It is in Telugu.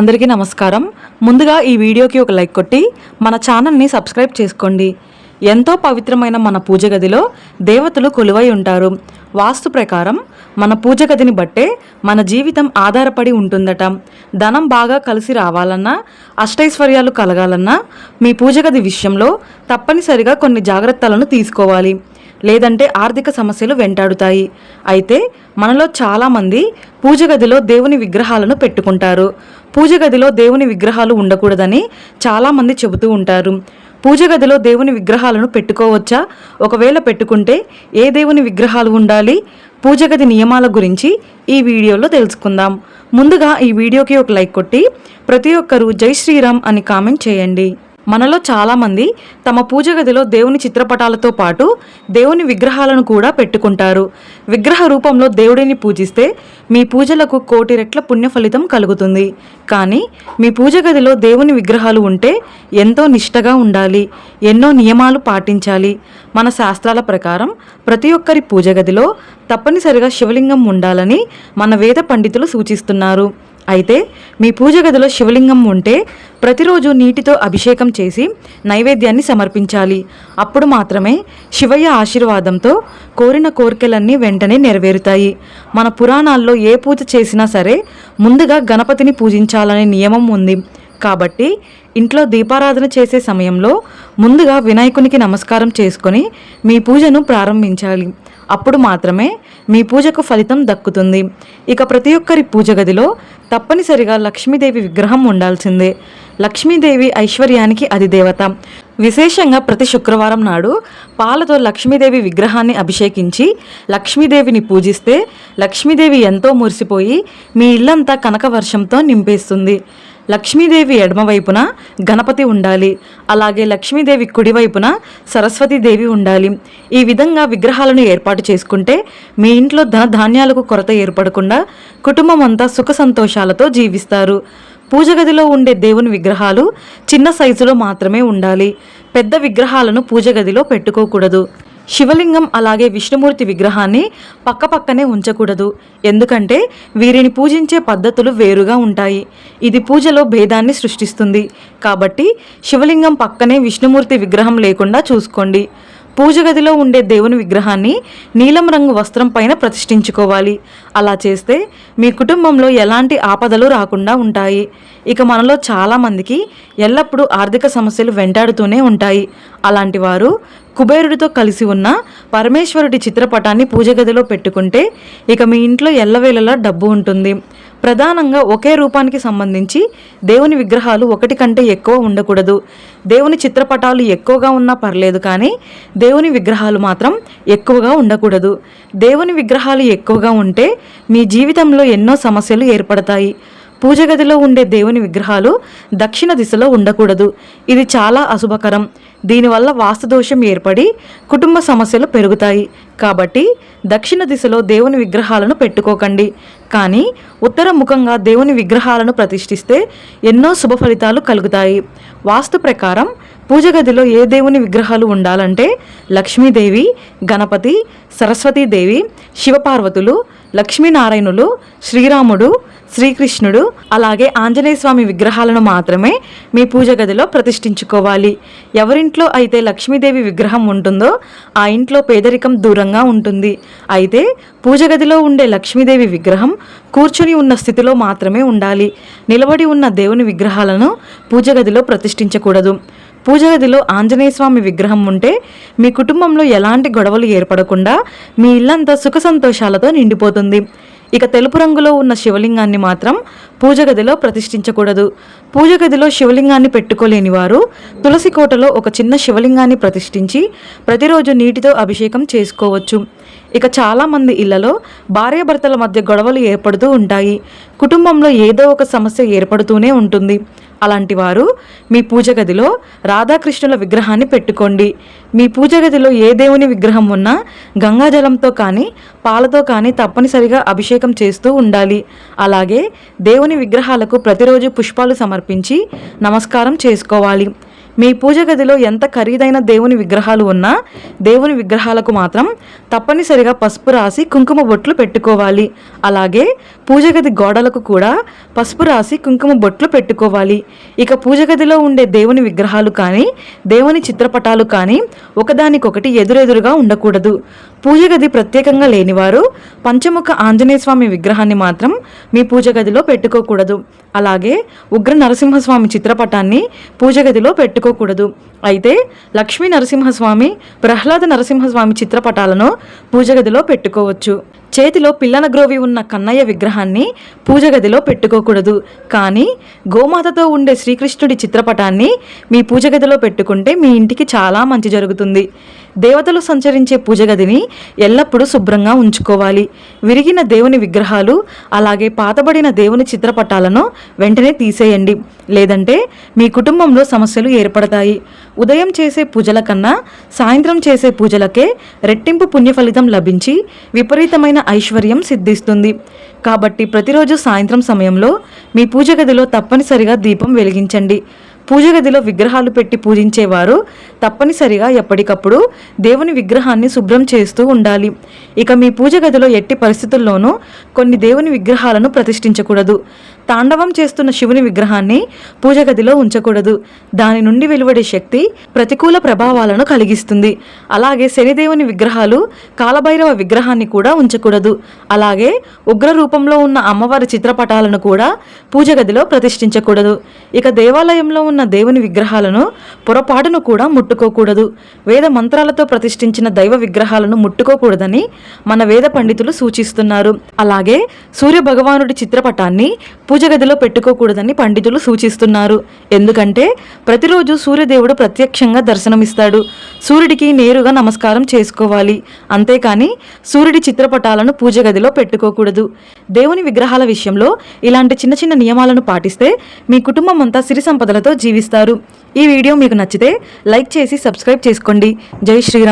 అందరికీ నమస్కారం. ముందుగా ఈ వీడియోకి ఒక లైక్ కొట్టి మన ఛానల్ని సబ్స్క్రైబ్ చేసుకోండి. ఎంతో పవిత్రమైన మన పూజ గదిలో దేవతలు కొలువై ఉంటారు. వాస్తు ప్రకారం మన పూజ గదిని బట్టే మన జీవితం ఆధారపడి ఉంటుందట. ధనం బాగా కలిసి రావాలన్నా అష్టైశ్వర్యాలు కలగాలన్నా మీ పూజ గది విషయంలో తప్పనిసరిగా కొన్ని జాగ్రత్తలను తీసుకోవాలి. లేదంటే ఆర్థిక సమస్యలు వెంటాడుతాయి. అయితే మనలో చాలామంది పూజ గదిలో దేవుని విగ్రహాలను పెట్టుకుంటారు. పూజ గదిలో దేవుని విగ్రహాలు ఉండకూడదని చాలామంది చెబుతూ ఉంటారు. పూజ గదిలో దేవుని విగ్రహాలను పెట్టుకోవచ్చా? ఒకవేళ పెట్టుకుంటే ఏ దేవుని విగ్రహాలు ఉండాలి? పూజ గది నియమాల గురించి ఈ వీడియోలో తెలుసుకుందాం. ముందుగా ఈ వీడియోకి ఒక లైక్ కొట్టి ప్రతి ఒక్కరూ జై శ్రీరామ్ అని కామెంట్ చేయండి. మనలో చాలామంది తమ పూజ గదిలో దేవుని చిత్రపటాలతో పాటు దేవుని విగ్రహాలను కూడా పెట్టుకుంటారు. విగ్రహ రూపంలో దేవుడిని పూజిస్తే మీ పూజలకు కోటి రెట్ల పుణ్య ఫలితం కలుగుతుంది. కానీ మీ పూజ గదిలో దేవుని విగ్రహాలు ఉంటే ఎంతో నిష్టగా ఉండాలి ఎన్నో నియమాలు పాటించాలి. మన శాస్త్రాల ప్రకారం ప్రతి ఒక్కరి పూజ గదిలో తప్పనిసరిగా శివలింగం ఉండాలని మన వేద పండితులు సూచిస్తున్నారు. అయితే మీ పూజ గదిలో శివలింగం ఉంటే ప్రతిరోజు నీటితో అభిషేకం చేసి నైవేద్యాన్ని సమర్పించాలి. అప్పుడు మాత్రమే శివయ్య ఆశీర్వాదంతో కోరిన కోరికలన్నీ వెంటనే నెరవేరుతాయి. మన పురాణాల్లో ఏ పూజ చేసినా సరే ముందుగా గణపతిని పూజించాలనే నియమం ఉంది. కాబట్టి ఇంట్లో దీపారాధన చేసే సమయంలో ముందుగా వినాయకునికి నమస్కారం చేసుకొని మీ పూజను ప్రారంభించాలి. అప్పుడు మాత్రమే మీ పూజకు ఫలితం దక్కుతుంది. ఇక ప్రతి ఒక్కరి పూజ గదిలో తప్పనిసరిగా లక్ష్మీదేవి విగ్రహం ఉండాల్సిందే. లక్ష్మీదేవి ఐశ్వర్యానికి అది దేవత. విశేషంగా ప్రతి శుక్రవారం నాడు పాలతో లక్ష్మీదేవి విగ్రహాన్ని అభిషేకించి లక్ష్మీదేవిని పూజిస్తే లక్ష్మీదేవి ఎంతో మురిసిపోయి మీ ఇల్లంతా కనక వర్షంతో నింపేస్తుంది. లక్ష్మీదేవి ఎడమవైపున గణపతి ఉండాలి. అలాగే లక్ష్మీదేవి కుడివైపున సరస్వతీదేవి ఉండాలి. ఈ విధంగా విగ్రహాలను ఏర్పాటు చేసుకుంటే మీ ఇంట్లో ధన ధాన్యాలకు కొరత ఏర్పడకుండా కుటుంబం అంతా సుఖ సంతోషాలతో జీవిస్తారు. పూజ గదిలో ఉండే దేవుని విగ్రహాలు చిన్న సైజులో మాత్రమే ఉండాలి. పెద్ద విగ్రహాలను పూజ గదిలో పెట్టుకోకూడదు. శివలింగం అలాగే విష్ణుమూర్తి విగ్రహాన్ని పక్కపక్కనే ఉంచకూడదు. ఎందుకంటే వీరిని పూజించే పద్ధతులు వేరుగా ఉంటాయి. ఇది పూజలో భేదాన్ని సృష్టిస్తుంది. కాబట్టి శివలింగం పక్కనే విష్ణుమూర్తి విగ్రహం లేకుండా చూసుకోండి. పూజ గదిలో ఉండే దేవుని విగ్రహాన్ని నీలం రంగు వస్త్రం పైన ప్రతిష్ఠించుకోవాలి. అలా చేస్తే మీ కుటుంబంలో ఎలాంటి ఆపదలు రాకుండా ఉంటాయి. ఇక మనలో చాలామందికి ఎల్లప్పుడూ ఆర్థిక సమస్యలు వెంటాడుతూనే ఉంటాయి. అలాంటి వారు కుబేరుడితో కలిసి ఉన్న పరమేశ్వరుడి చిత్రపటాన్ని పూజ గదిలో పెట్టుకుంటే ఇక మీ ఇంట్లో ఎల్లవేళలా డబ్బు ఉంటుంది. ప్రధానంగా ఒకే రూపానికి సంబంధించి దేవుని విగ్రహాలు ఒకటి కంటే ఎక్కువ ఉండకూడదు. దేవుని చిత్రపటాలు ఎక్కువగా ఉన్నా పర్లేదు కానీ దేవుని విగ్రహాలు మాత్రం ఎక్కువగా ఉండకూడదు. దేవుని విగ్రహాలు ఎక్కువగా ఉంటే మీ జీవితంలో ఎన్నో సమస్యలు ఏర్పడతాయి. పూజ గదిలో ఉండే దేవుని విగ్రహాలు దక్షిణ దిశలో ఉండకూడదు. ఇది చాలా అశుభకరం. దీనివల్ల వాస్తుదోషం ఏర్పడి కుటుంబ సమస్యలు పెరుగుతాయి. కాబట్టి దక్షిణ దిశలో దేవుని విగ్రహాలను పెట్టుకోకండి. కానీ ఉత్తర ముఖంగా దేవుని విగ్రహాలను ప్రతిష్ఠిస్తే ఎన్నో శుభ ఫలితాలు కలుగుతాయి. వాస్తు ప్రకారం పూజ గదిలో ఏ దేవుని విగ్రహాలు ఉండాలంటే లక్ష్మీదేవి గణపతి సరస్వతీదేవి శివపార్వతులు లక్ష్మీనారాయణులు శ్రీరాముడు శ్రీకృష్ణుడు అలాగే ఆంజనేయ స్వామి విగ్రహాలను మాత్రమే మీ పూజ గదిలో ప్రతిష్ఠించుకోవాలి. ఎవరింట్లో అయితే లక్ష్మీదేవి విగ్రహం ఉంటుందో ఆ ఇంట్లో పేదరికం దూరంగా ఉంటుంది. అయితే పూజ గదిలో ఉండే లక్ష్మీదేవి విగ్రహం కూర్చుని ఉన్న స్థితిలో మాత్రమే ఉండాలి. నిలబడి ఉన్న దేవుని విగ్రహాలను పూజ గదిలో ప్రతిష్ఠించకూడదు. పూజ గదిలో ఆంజనేయ స్వామి విగ్రహం ఉంటే మీ కుటుంబంలో ఎలాంటి గొడవలు ఏర్పడకుండా మీ ఇల్లంతా సుఖ సంతోషాలతో నిండిపోతుంది. ఇక తెలుపు రంగులో ఉన్న శివలింగాన్ని మాత్రం పూజ గదిలో ప్రతిష్ఠించకూడదు. పూజ గదిలో శివలింగాన్ని పెట్టుకోలేని వారు తులసి కోటలో ఒక చిన్న శివలింగాన్ని ప్రతిష్ఠించి ప్రతిరోజు నీటితో అభిషేకం చేసుకోవచ్చు. ఇక చాలామంది ఇళ్ళలో భార్యాభర్తల మధ్య గొడవలు ఏర్పడుతూ ఉంటాయి. కుటుంబంలో ఏదో ఒక సమస్య ఏర్పడుతూనే ఉంటుంది. అలాంటి వారు మీ పూజ గదిలో రాధాకృష్ణుల విగ్రహాన్ని పెట్టుకోండి. మీ పూజ గదిలో ఏ దేవుని విగ్రహం ఉన్నా గంగాజలంతో కానీ పాలతో కానీ తప్పనిసరిగా అభిషేకం చేస్తూ ఉండాలి. అలాగే దేవుని విగ్రహాలకు ప్రతిరోజు పుష్పాలు సమర్పించి నమస్కారం చేసుకోవాలి. మీ పూజ గదిలో ఎంత ఖరీదైన దేవుని విగ్రహాలు ఉన్నా దేవుని విగ్రహాలకు మాత్రం తప్పనిసరిగా పసుపు రాసి కుంకుమ బొట్లు పెట్టుకోవాలి. అలాగే పూజ గది గోడలకు కూడా పసుపు రాసి కుంకుమ బొట్లు పెట్టుకోవాలి. ఇక పూజ గదిలో ఉండే దేవుని విగ్రహాలు కానీ దేవుని చిత్రపటాలు కానీ ఒకదానికొకటి ఎదురెదురుగా ఉండకూడదు. పూజ గది ప్రత్యేకంగా లేనివారు పంచముఖ ఆంజనేయ స్వామి విగ్రహాన్ని మాత్రం మీ పూజ గదిలో పెట్టుకోకూడదు. అలాగే ఉగ్ర నరసింహస్వామి చిత్రపటాన్ని పూజ గదిలో పెట్టుకో పెట్టుకోకూడదు అయితే లక్ష్మీ నరసింహస్వామి ప్రహ్లాద నరసింహస్వామి చిత్రపటాలను పూజగదిలో పెట్టుకోవచ్చు. చేతిలో పిల్లన గ్రోవి ఉన్న కన్నయ్య విగ్రహాన్ని పూజగదిలో పెట్టుకోకూడదు. కానీ గోమాతతో ఉండే శ్రీకృష్ణుడి చిత్రపటాన్ని మీ పూజగదిలో పెట్టుకుంటే మీ ఇంటికి చాలా మంచి జరుగుతుంది. దేవతలు సంచరించే పూజ గదిని ఎల్లప్పుడూ శుభ్రంగా ఉంచుకోవాలి. విరిగిన దేవుని విగ్రహాలు అలాగే పాతబడిన దేవుని చిత్రపటాలను వెంటనే తీసేయండి. లేదంటే మీ కుటుంబంలో సమస్యలు ఏర్పడతాయి. ఉదయం చేసే పూజల కన్నా సాయంత్రం చేసే పూజలకే రెట్టింపు పుణ్యఫలితం లభించి విపరీతమైన ఐశ్వర్యం సిద్ధిస్తుంది. కాబట్టి ప్రతిరోజు సాయంత్రం సమయంలో మీ పూజ గదిలో తప్పనిసరిగా దీపం వెలిగించండి. పూజ గదిలో విగ్రహాలు పెట్టి పూజించేవారు తప్పనిసరిగా ఎప్పటికప్పుడు దేవుని విగ్రహాన్ని శుభ్రం చేస్తూ ఉండాలి. ఇక మీ పూజ గదిలో ఎట్టి పరిస్థితుల్లోనూ కొన్ని దేవుని విగ్రహాలను ప్రతిష్ఠించకూడదు. తాండవం చేస్తున్న శివుని విగ్రహాన్ని పూజ గదిలో ఉంచకూడదు. దాని నుండి వెలువడే శక్తి ప్రతికూల ప్రభావాలను కలిగిస్తుంది. అలాగే శనిదేవుని విగ్రహాలు కాలభైరవ విగ్రహాన్ని కూడా ఉంచకూడదు. అలాగే ఉగ్ర రూపంలో ఉన్న అమ్మవారి చిత్రపటాలను కూడా పూజ గదిలో ప్రతిష్ఠించకూడదు. ఇక దేవాలయంలో ఉన్న దేవుని విగ్రహాలను పొరపాటును కూడా ముట్టుకోకూడదు. వేద మంత్రాలతో ప్రతిష్ఠించిన దైవ విగ్రహాలను ముట్టుకోకూడదని మన వేద పండితులు సూచిస్తున్నారు. అలాగే సూర్య భగవానుడి చిత్రపటాన్ని పూజ గదిలో పెట్టుకోకూడదని పండితులు సూచిస్తున్నారు. ఎందుకంటే ప్రతిరోజు సూర్యదేవుడు ప్రత్యక్షంగా దర్శనమిస్తాడు. సూర్యుడికి నేరుగా నమస్కారం చేసుకోవాలి. అంతేకాని సూర్యుడి చిత్రపటాలను పూజ గదిలో పెట్టుకోకూడదు. దేవుని విగ్రహాల విషయంలో ఇలాంటి చిన్న చిన్న నియమాలను పాటిస్తే మీ కుటుంబం అంతా సిరి సంపదలతో జీవిస్తారు. ఈ వీడియో మీకు నచ్చితే లైక్ చేసి సబ్స్క్రైబ్ చేసుకోండి. జై శ్రీరామ్.